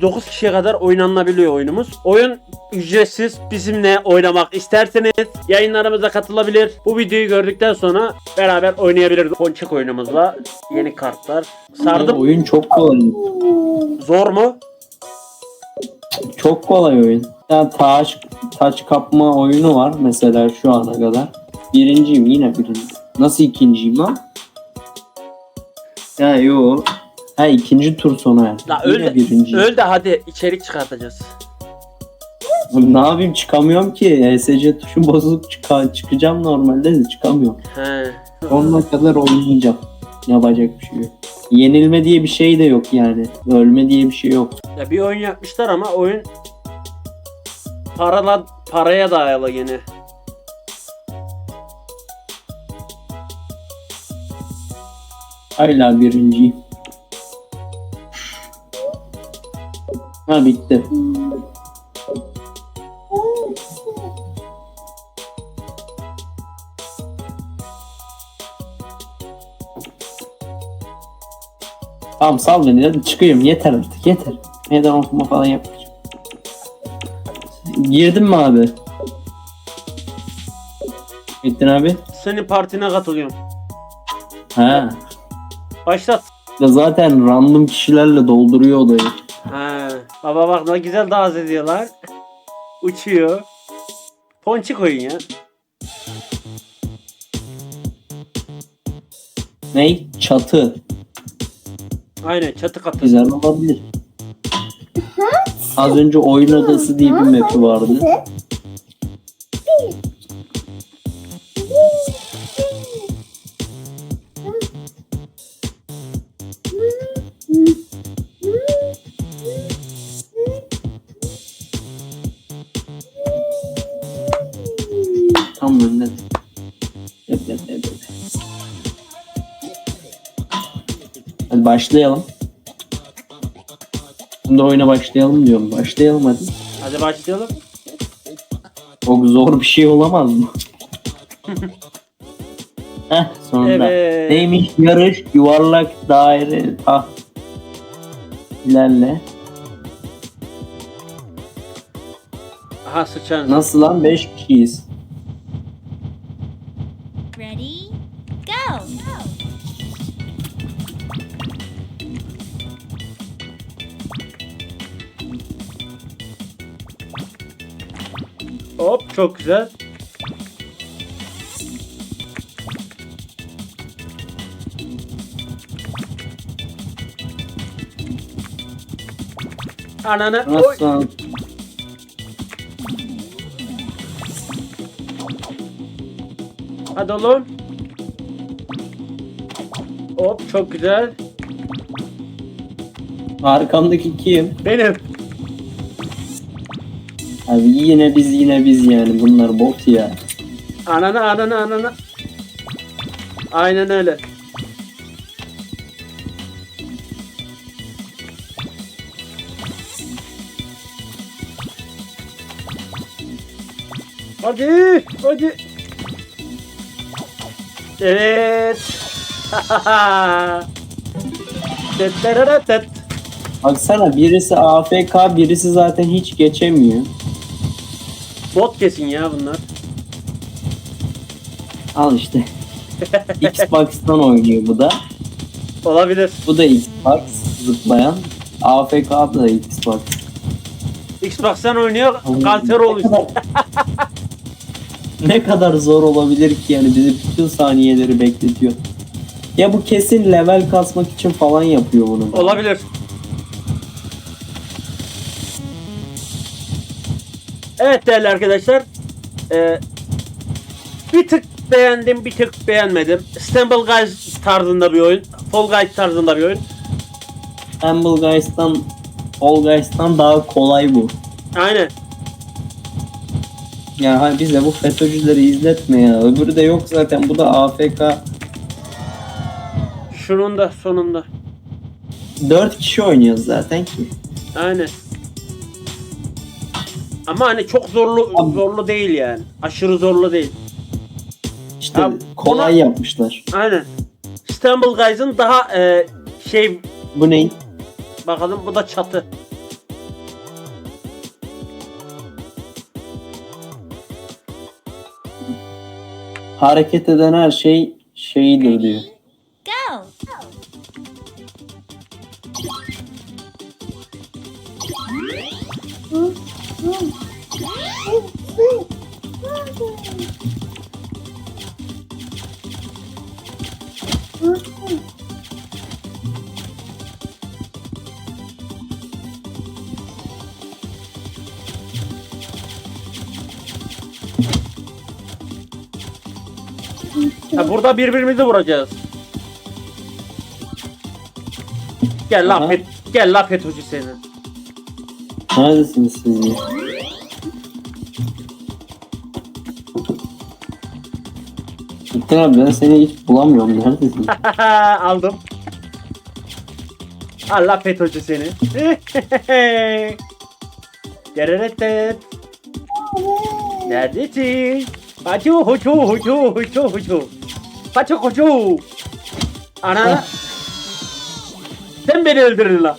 9 kişiye kadar oynanabiliyor oyunumuz. Oyun ücretsiz. Bizimle oynamak isterseniz yayınlarımıza katılabilir. Bu videoyu gördükten sonra beraber oynayabiliriz. Ponçik oyunumuzla yeni kartlar. Sardım. Oyun çok kolay. Zor mu? Çok kolay oyun. Yani taş, taç kapma oyunu var mesela şu ana kadar. Birinciyim yine birinci. Nasıl ikinciyim lan? Ya yo. Ha ikinci tur sona erdi. La öl de, öl de hadi içerik çıkartacağız. Ne yapayım çıkamıyorum ki. ESC tuşu bozulup çıka- çıkacağım normalde de çıkamıyorum. He. Sonuna kadar oynayacağım. Yapacak bir şey yok. Yenilme diye bir şey de yok yani. Ölme diye bir şey yok. Ya bir oyun yapmışlar ama oyun parala paraya dayalı gene. Hala birinciyim. Ha bitti. Tamam sal beni hadi çıkıyorum yeter artık yeter. Meydan okuma falan yapmayacağım. Girdin mi abi? Gittin abi? Senin partine katılıyorum. Ha. Başlat. Ya zaten random kişilerle dolduruyor odayı. He. Baba bak ne güzel dans ediyorlar. Uçuyor. Ponçik oyun ya. Ney? Çatı. Aynen çatı katı. Güzel olabilir. Az önce oyun odası diye bir map'i vardı. Başlayalım. Şimdi oyuna başlayalım diyorum. Başlayalım hadi. Hadi başlayalım. Çok zor bir şey olamaz mı? Heh sonunda. Evet. Neymiş yarış yuvarlak daire ah. İlerle. Aha sıçan. Nasıl lan 5 kişiyiz. Çok güzel. Ananı oy. Nasıl lan? Hadi oğlum. Hop çok güzel. Arkamdaki kim? Benim. Abi yine biz yine biz yani bunlar bot ya. Ananı ananı ananı. Aynen öyle. Hadi, hadi. Evet. Tetereretet. Baksana birisi AFK birisi zaten hiç geçemiyor. Bot kesin ya bunlar. Al işte. Xbox'tan oynuyor bu da. Olabilir. Bu da Xbox zıplayan. AFK da Xbox. Xbox'tan oynuyor, kanser oluyor. ne kadar zor olabilir ki yani bizi bütün saniyeleri bekletiyor. Ya bu kesin level kasmak için falan yapıyor bunu. Olabilir. Evet değerli arkadaşlar. Ee, bir tık beğendim, bir tık beğenmedim. Stumble Guys tarzında bir oyun. Fall Guys tarzında bir oyun. Humble Guys'tan Fall Guys'tan daha kolay bu. Aynen. Ya hani bize bu FETÖ'cüleri izletme ya. Öbürü de yok zaten. Bu da AFK. Şunun da sonunda. 4 kişi oynuyoruz zaten ki. Aynen. Ama hani çok zorlu Abi. zorlu değil yani. Aşırı zorlu değil. İşte Abi, kolay ona- yapmışlar. Aynen. İstanbul Guys'ın daha e, şey Bu ne? bakalım bu da çatı. Hareket eden her şey şeyidir diyor. Go! Ha, burada birbirimizi vuracağız. Gel lan Aha. pet, gel lan FETÖ'cü seni. Neredesiniz siz ya? Gittin abi ben seni hiç bulamıyorum. Neredesin? Aldım. Allah FETÖ'cü seni. Dereretet. Neredesin? Haçu huçu huçu huçu huçu. Haçu huçu. Ana. Sen beni öldürün lan.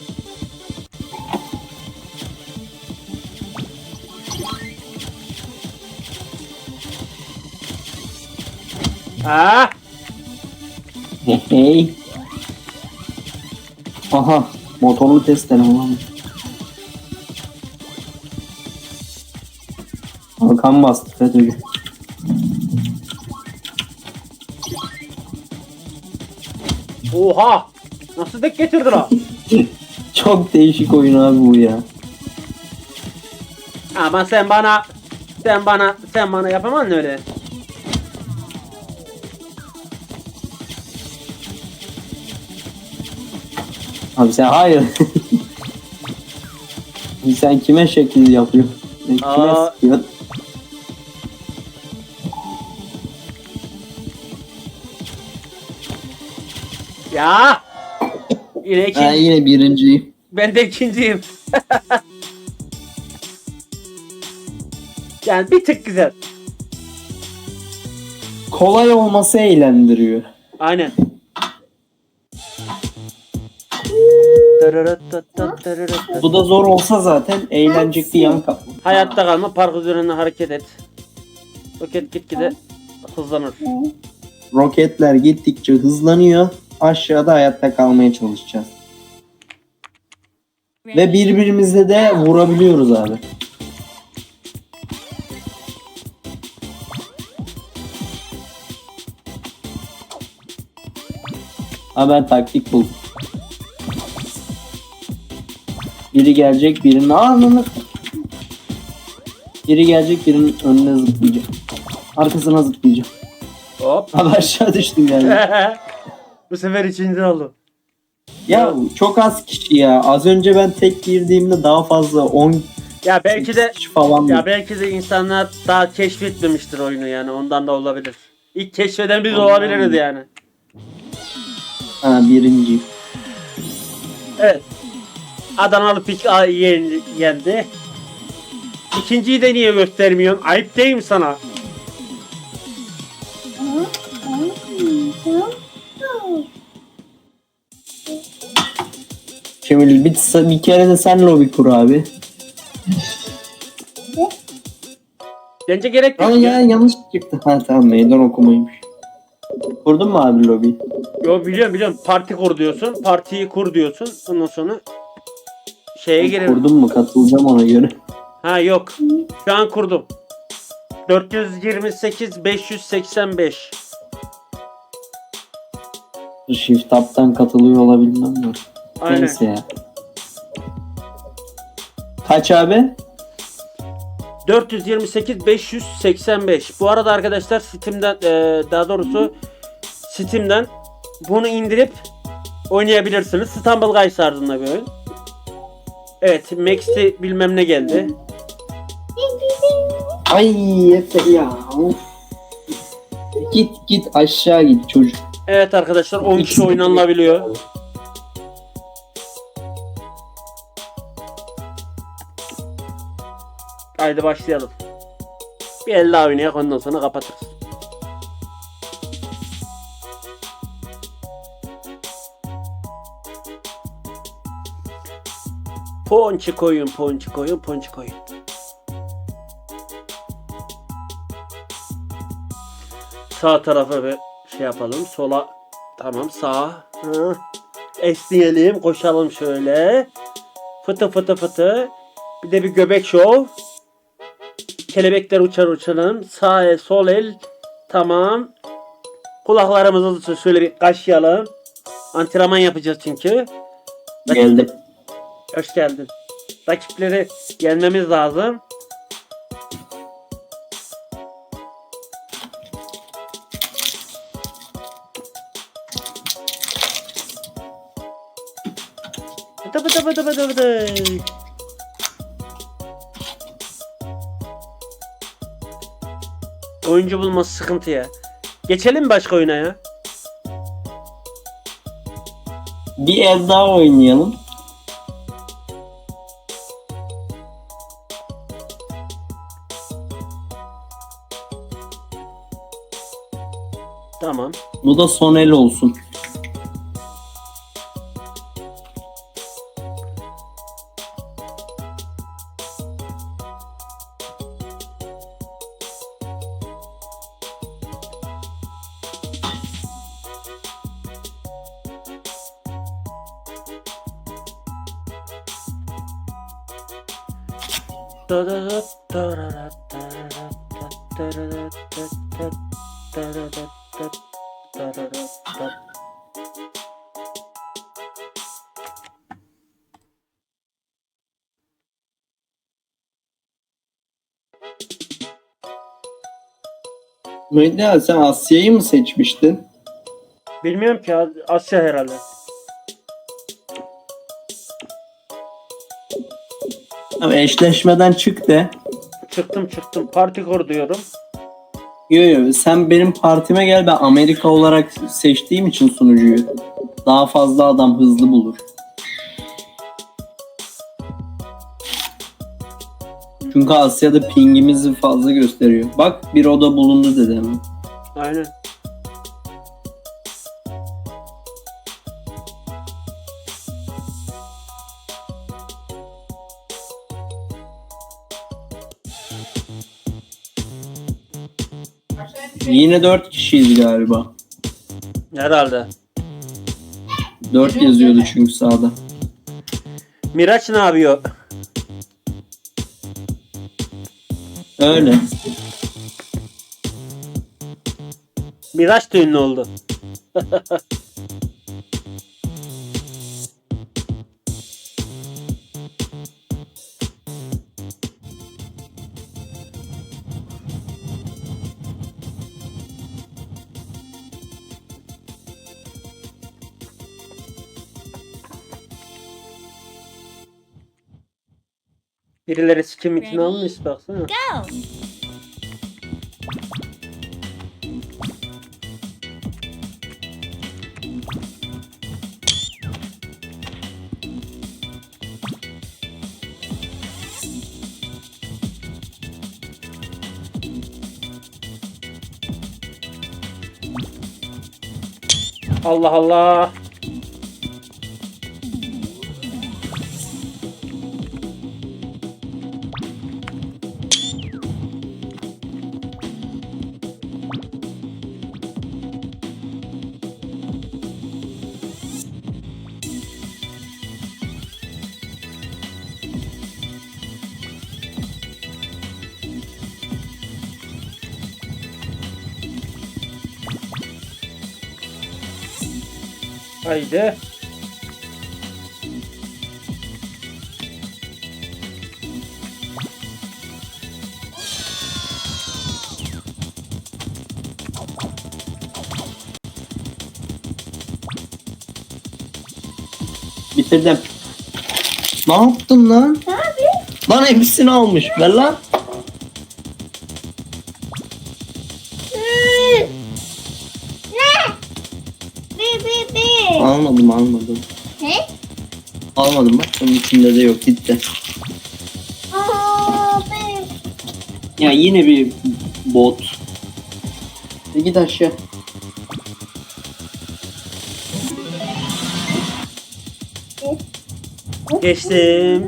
Ah! Hey. Aha motorlu testere ulan. Hakan bastı FETÖ'cü. Oha! Nasıl denk getirdi lan? Çok değişik oyun abi bu ya. Ama sen bana sen bana sen bana yapamazsın öyle. Abi sen hayır. sen kime şekil yapıyorsun? Kime Aa. sıkıyorsun? Ya! Yine ikinci. Ben yine birinciyim. Ben de ikinciyim. yani bir tık güzel. Kolay olması eğlendiriyor. Aynen. Bu da zor olsa zaten eğlenecekti yan kapı. Hayatta kalma park üzerinde hareket et. Roket gitgide hızlanır. Roketler gittikçe hızlanıyor. Aşağıda hayatta kalmaya çalışacağız. Ve birbirimize de vurabiliyoruz abi. Ha ben taktik buldum. Biri gelecek birinin anını Biri gelecek birinin önüne zıplayacak. Arkasına zıplayacağım. Hop. Abi aşağı düştüm yani. Bu sefer ikinci oldu. Ya çok az kişi ya. Az önce ben tek girdiğimde daha fazla 10 Ya belki de falan. ya belki de insanlar daha keşfetmemiştir oyunu yani ondan da olabilir. İlk keşfeden biz olabiliriz yani. Ha birinci. Evet. Adanalı pik yendi. İkinciyi de niye göstermiyorsun? Ayıp değil mi sana? Şimdi bir, bir kere de sen lobi kur abi. Bence gerek Ama yok. ya Ya. yanlış çıktı. Ha tamam meydan okumaymış. Kurdun mu abi lobi? Yo biliyorum biliyorum. Parti kur diyorsun. Partiyi kur diyorsun. Ondan sonra şeye girelim. Kurdun mu? Katılacağım ona göre. Ha yok. Şu an kurdum. 428 585. Shift Up'tan katılıyor olabilmem mi? Aynen. Neyse ya. Kaç abi? 428 585. Bu arada arkadaşlar Steam'den e, daha doğrusu Steam'den bunu indirip oynayabilirsiniz. Stumble Guys tarzında bir oyun. Evet, Max'i bilmem ne geldi. Ay Efe ya. Of. Git git aşağı git çocuk. Evet arkadaşlar 10 kişi oynanabiliyor. Haydi başlayalım. Bir el daha oynayak ondan sonra kapatırız. Ponçik koyun, ponçik koyun, ponçik koyun. sağ tarafa bir şey yapalım. Sola tamam sağ. Hı. Esneyelim, koşalım şöyle. Fıtı fıtı fıtı. Bir de bir göbek şov. Kelebekler uçar uçalım. Sağ el, sol el. Tamam. Kulaklarımızı şöyle bir kaşıyalım. Antrenman yapacağız çünkü. Geldim. Hoş geldin. Rakipleri yenmemiz lazım. Bıdı bıdı bıdı bıdı bıdı. Oyuncu bulması sıkıntı ya. Geçelim başka oyuna ya? Bir el daha oynayalım. Bu da son el olsun. Mehdi sen Asya'yı mı seçmiştin? Bilmiyorum ki Asya herhalde. Abi eşleşmeden çık de. Çıktım çıktım. Parti kur diyorum. Yo yo sen benim partime gel ben Amerika olarak seçtiğim için sunucuyu. Daha fazla adam hızlı bulur. Çünkü Asya'da pingimizi fazla gösteriyor. Bak bir oda bulundu dedi hemen. Aynen. Yine 4 kişiyiz galiba. Herhalde. 4 yazıyordu çünkü sağda. Miraç ne yapıyor? Öyle. Miraç da ünlü oldu. Birileri sikim için Ready? almış baksana. Go. Allah Allah. Haydi. Bitirdim. Ne yaptın lan? Lan hepsini almış. Ver lan. Almadım bak bunun içinde de yok gitti. Aa, bi. Ya yine bir bot. E git aşağı. Geçtim.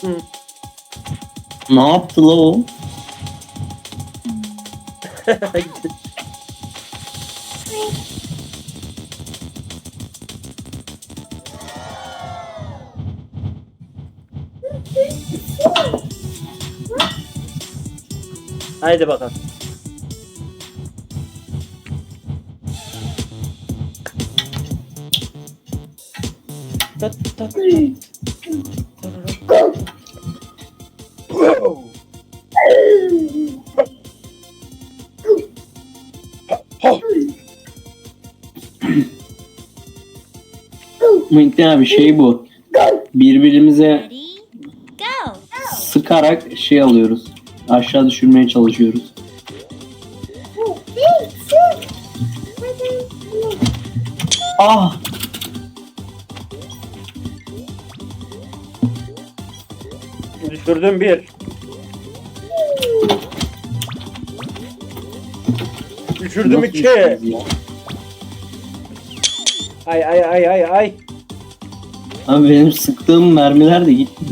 Hı. Ne yaptı la o? Haydi bakalım. Tat, tat, Muhittin abi şey bu. Birbirimize sıkarak şey alıyoruz. Aşağı düşürmeye çalışıyoruz. Ah! Düşürdüm bir. Düşürdüm Nasıl iki. düştünüz ya? Ay ay ay ay ay. Abi benim sıktığım mermiler de gitti.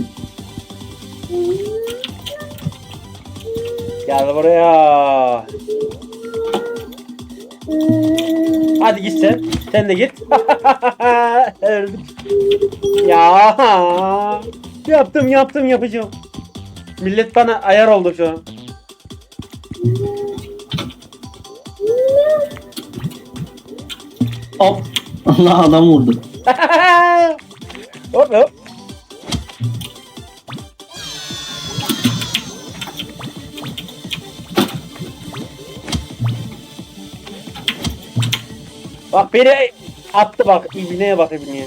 Gel buraya. Hadi git sen. Sen de git. Öldük. ya. Yaptım yaptım yapacağım. Millet bana ayar oldu şu an. Hop! Allah adam vurdu. hop hop. Bak beni attı bak ibneye bak ibneye.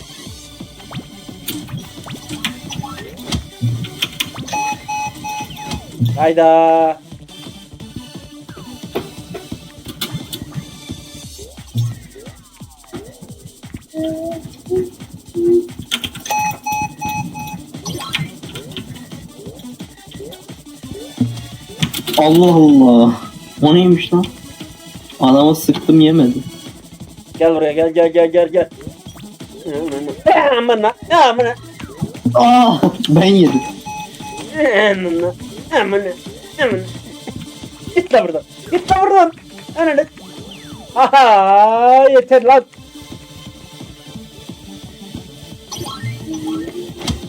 Hayda. Allah Allah. O neymiş lan? Adama sıktım yemedi. Gel buraya gel gel gel gel gel. Amına amına Aa, ben yedim. amına amına amına. Git la buradan. Git la buradan. Ananı. Aha yeter lan.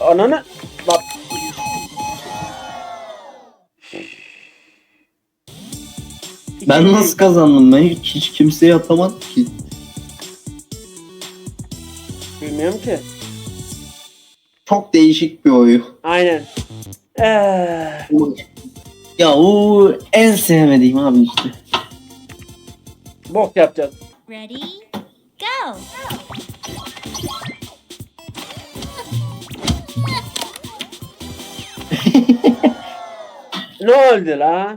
Ananı. Bak. Ben nasıl kazandım? Ben hiç, hiç kimseye atamadım ki. Bilmiyorum ki. Çok değişik bir oyun. Aynen. Eh, Ya o en sevmediğim abi işte. bok yapacağız. Ready? Go. Ne oldu la?